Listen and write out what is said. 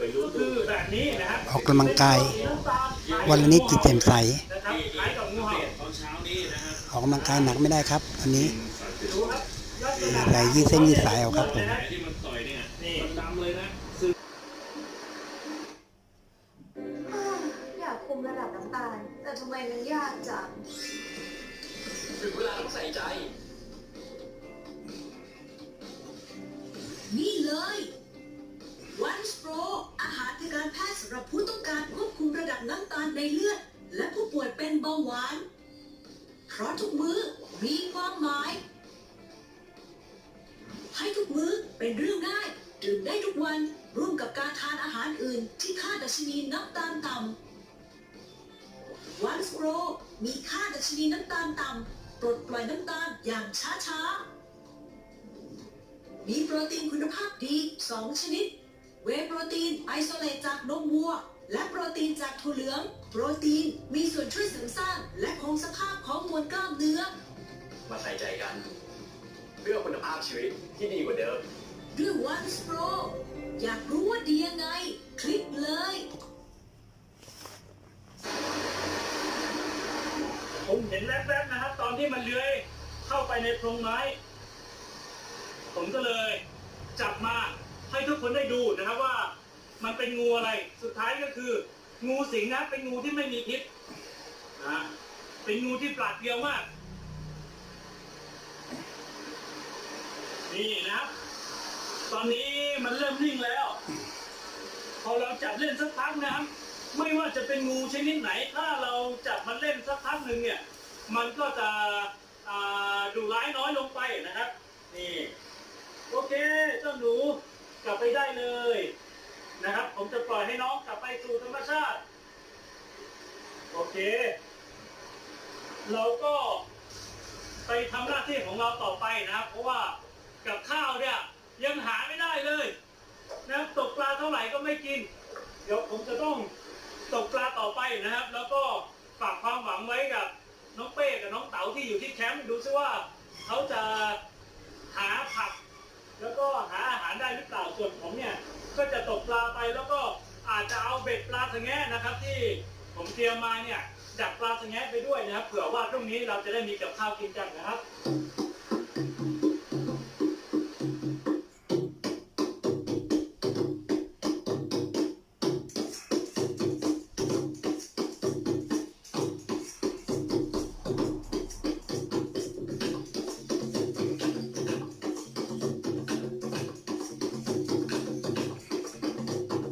ก็คือแบบนี้นะครับออกกำลังกาย วันละนิดจิตแจ่มใส นะครับคล้ายกับงูเห่าตอนเช้านี้นะครับออกกำลังกายหนักไม่ได้ครับวันนี้ดูครับลักษณะไหลยืดเส้นยืดสายเอาครับผมแผลที่มันต่อยเนี่ยนี่มันดำเลยนะ อยากคุมระดับน้ำตาล แต่ทำไมมันยากจัง ถึงเวลาต้องใส่ใจ การควบคุมระดับน้ำตาลในเลือด และผู้ป่วยเป็นเบาหวาน เพราะทุกมื้อมีความหมาย ให้ทุกมื้อเป็นเรื่องง่ายดื่มได้ทุกวันร่วมกับการทานอาหารอื่นที่ค่าดัชนีน้ำตาลต่ำ One Pro มีค่าดัชนีน้ำตาลต่ำปลดปล่อยน้ำตาลอย่างช้าๆ มีโปรตีนคุณภาพดี 2 ชนิด เวโปรตีนไอโซเลตจากนมวัว ตีนจากถั่วเหลือง โปรตีนมีส่วนช่วยเสริมสร้าง และคงสภาพของมวลกล้ามเนื้อ มาใส่ใจกัน เพื่อคุณภาพชีวิตที่ดีกว่าเดิมด้วย One Pro อยากรู้ว่าดียังไง คลิกเลย ผมเห็นแวบๆนะครับ ตอนที่มันเลื้อยเข้าไปในโพรงไม้ ผมก็เลย จับมาให้ทุกคนได้ดูนะครับว่า มันเป็นงูอะไรสุดท้ายก็คือ งูสิงนะเป็นงูที่ไม่มีพิษนะเป็นงูที่ปราดเปรียวมาก นี่นะครับ ตอนนี้มันเริ่มนิ่งแล้ว พอเราจับเล่นสักพักนะครับ ไม่ว่าจะเป็นงูชนิดไหน ถ้าเราจับมันเล่นสักพักหนึ่งเนี่ย มันก็จะดุร้ายน้อยลงไปนะครับ นี่ โอเค เจ้าหนูกลับไปได้เลย นะครับ ผมจะปล่อยให้น้องกลับไปสู่ธรรมชาติ โอเค เราก็ไปทำหน้าที่ของเราต่อไปนะครับ เพราะว่ากับข้าวเนี่ยยังหาไม่ได้เลยนะตกปลาเท่าไหร่ก็ไม่กิน เดี๋ยวผมจะต้องตกปลาต่อไปนะครับ แล้วก็ฝากความหวังไว้กับน้องเป้กับน้องเต๋าที่อยู่ที่แคมป์ดูซิว่าเขาจะหาผัก แล้วก็หาอาหาร ได้หรือเปล่าส่วนผมเนี่ยก็จะตกปลาไปแล้วก็อาจจะเอาเบ็ดปลาสะแงะนะครับ ที่ผมเตรียมมาเนี่ยดักปลาสะแงะไปด้วยนะครับเผื่อว่าพรุ่งนี้เราจะได้มีกับข้าวกินกันนะครับ